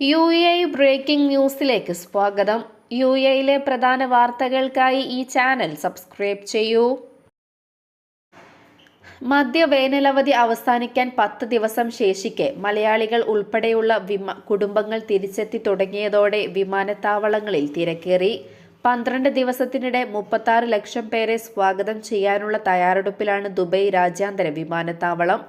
U A breaking ന്യൂസിലേക്ക് സ്വാഗതം. U എയിലെ പ്രധാന വാർത്തകൾക്കായി ഈ ചാനൽ സബ്സ്ക്രൈബ് ചെയ്യൂ. മധ്യ വേനലവധി അവസാനിക്കാൻ പത്ത് ദിവസം ശേഷിക്കെ മലയാളികൾ ഉൾപ്പെടെയുള്ള വിമ കുടുംബങ്ങൾ തിരിച്ചെത്തി തുടങ്ങിയതോടെ വിമാനത്താവളങ്ങളിൽ തിരക്കേറി. പന്ത്രണ്ട് ദിവസത്തിനിടെ മുപ്പത്താറ് ലക്ഷം പേരെ സ്വാഗതം ചെയ്യാനുള്ള തയ്യാറെടുപ്പിലാണ് ദുബൈ രാജ്യാന്തര വിമാനത്താവളം.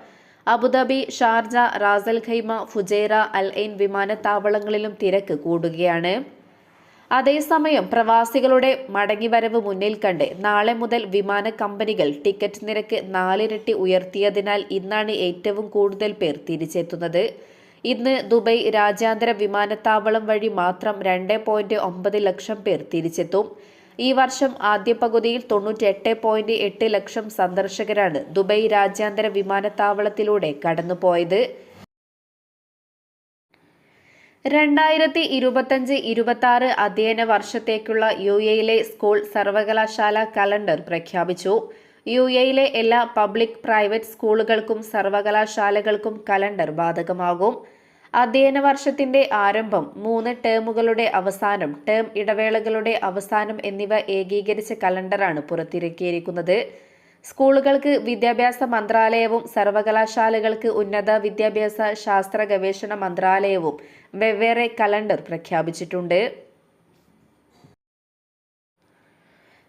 Abu Dhabi Sharjah Ras al Khaimah Fujairah Al Ain വിമാനത്താവളങ്ങളിലും തിരക്ക് കൂടുകയാണ്. അതേസമയം പ്രവാസികളുടെ മടങ്ങിവരവ് മുന്നിൽ കണ്ട് നാളെ മുതൽ വിമാന കമ്പനികൾ ടിക്കറ്റ് നിരക്ക് നാലിരട്ടി ഉയർത്തിയതിനാൽ ഇന്നാണ് ഏറ്റവും കൂടുതൽ പേർ തിരിച്ചെത്തുന്നത്. ഇന്ന് ദുബൈ രാജ്യാന്തര വിമാനത്താവളം വഴി മാത്രം രണ്ട് ലക്ഷം പേർ തിരിച്ചെത്തും. ഈ വർഷം ആദ്യ പകുതിയിൽ എട്ട് ലക്ഷം സന്ദർശകരാണ് ദുബൈ രാജ്യാന്തര വിമാനത്താവളത്തിലൂടെ കടന്നുപോയത്. രണ്ടായിരത്തി ഇരുപത്തഞ്ച് ഇരുപത്തി ആറ് അധ്യയന വർഷത്തേക്കുള്ള യു എയിലെ സ്കൂൾ സർവകലാശാല കലണ്ടർ പ്രഖ്യാപിച്ചു. യു എയിലെ എല്ലാ പബ്ലിക് പ്രൈവറ്റ് സ്കൂളുകൾക്കും സർവകലാശാലകൾക്കും കലണ്ടർ ബാധകമാകും. അധ്യയന വർഷത്തിന്റെ ആരംഭം മൂന്ന് ടേമുകളുടെ അവസാനം ടേം ഇടവേളകളുടെ അവസാനം എന്നിവ ഏകീകരിച്ച കലണ്ടറാണ് പുറത്തിറക്കിയിരിക്കുന്നത്. സ്കൂളുകൾക്ക് വിദ്യാഭ്യാസ മന്ത്രാലയവും സർവകലാശാലകൾക്ക് ഉന്നത വിദ്യാഭ്യാസ ശാസ്ത്ര ഗവേഷണ മന്ത്രാലയവും വെവ്വേറെ കലണ്ടർ പ്രഖ്യാപിച്ചിട്ടുണ്ട്.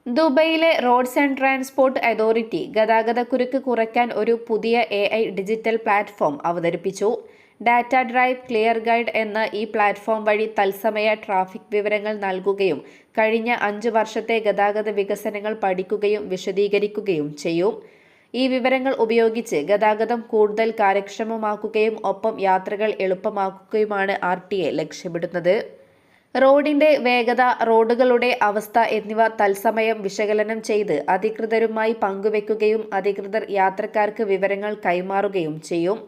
ദുബൈയിലെ റോഡ്സ് ആൻഡ് ട്രാൻസ്പോർട്ട് അതോറിറ്റി ഗതാഗതക്കുരുക്ക് കുറയ്ക്കാൻ ഒരു പുതിയ എ ഡിജിറ്റൽ പ്ലാറ്റ്ഫോം അവതരിപ്പിച്ചു. ഡാറ്റ ഡ്രൈവ് ക്ലിയർ ഗൈഡ് എന്ന ഈ പ്ലാറ്റ്ഫോം വഴി തത്സമയ ട്രാഫിക് വിവരങ്ങൾ നൽകുകയും കഴിഞ്ഞ അഞ്ച് വർഷത്തെ ഗതാഗത വികസനങ്ങൾ പഠിക്കുകയും വിശദീകരിക്കുകയും ചെയ്യും. ഈ വിവരങ്ങൾ ഉപയോഗിച്ച് ഗതാഗതം കൂടുതൽ കാര്യക്ഷമമാക്കുകയും ഒപ്പം യാത്രകൾ എളുപ്പമാക്കുകയുമാണ് ആർ ടി എ ലക്ഷ്യമിടുന്നത്. റോഡിന്റെ വേഗത റോഡുകളുടെ അവസ്ഥ എന്നിവ തത്സമയം വിശകലനം ചെയ്ത് അധികൃതരുമായി പങ്കുവെക്കുകയും അധികൃതർ യാത്രക്കാർക്ക് വിവരങ്ങൾ കൈമാറുകയും ചെയ്യും.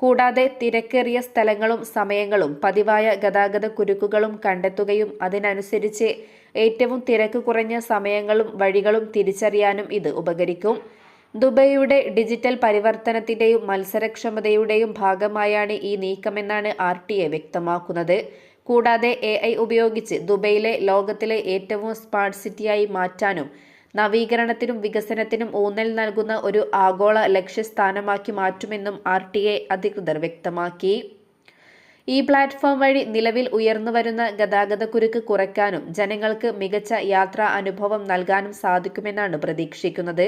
കൂടാതെ തിരക്കേറിയ സ്ഥലങ്ങളും സമയങ്ങളും പതിവായ ഗതാഗത കുരുക്കുകളും കണ്ടെത്തുകയും അതിനനുസരിച്ച് ഏറ്റവും തിരക്ക് കുറഞ്ഞ സമയങ്ങളും വഴികളും തിരിച്ചറിയാനും ഇത് ഉപകരിക്കും. ദുബൈയുടെ ഡിജിറ്റൽ പരിവർത്തനത്തിന്റെയും മത്സരക്ഷമതയുടെയും ഭാഗമായാണ് ഈ നീക്കമെന്നാണ് ആർ ടി എ വ്യക്തമാക്കുന്നത്. കൂടാതെ എ ഐ ഉപയോഗിച്ച് ദുബൈയിലെ ലോകത്തിലെ ഏറ്റവും സ്മാർട്ട് സിറ്റിയായി മാറ്റാനും നവീകരണത്തിനും വികസനത്തിനും ഊന്നൽ നൽകുന്ന ഒരു ആഗോള ലക്ഷ്യസ്ഥാനമാക്കി മാറ്റുമെന്നും ആർ ടി ഐ അധികൃതർ വ്യക്തമാക്കി. ഈ പ്ലാറ്റ്ഫോം വഴി നിലവിൽ ഉയർന്നുവരുന്ന ഗതാഗതക്കുരുക്ക് കുറയ്ക്കാനും ജനങ്ങൾക്ക് മികച്ച യാത്രാ അനുഭവം നൽകാനും സാധിക്കുമെന്നാണ് പ്രതീക്ഷിക്കുന്നത്.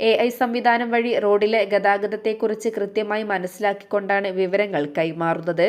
എ ഐ സംവിധാനം വഴി റോഡിലെ ഗതാഗതത്തെക്കുറിച്ച് കൃത്യമായി മനസ്സിലാക്കിക്കൊണ്ടാണ് വിവരങ്ങൾ കൈമാറുന്നത്.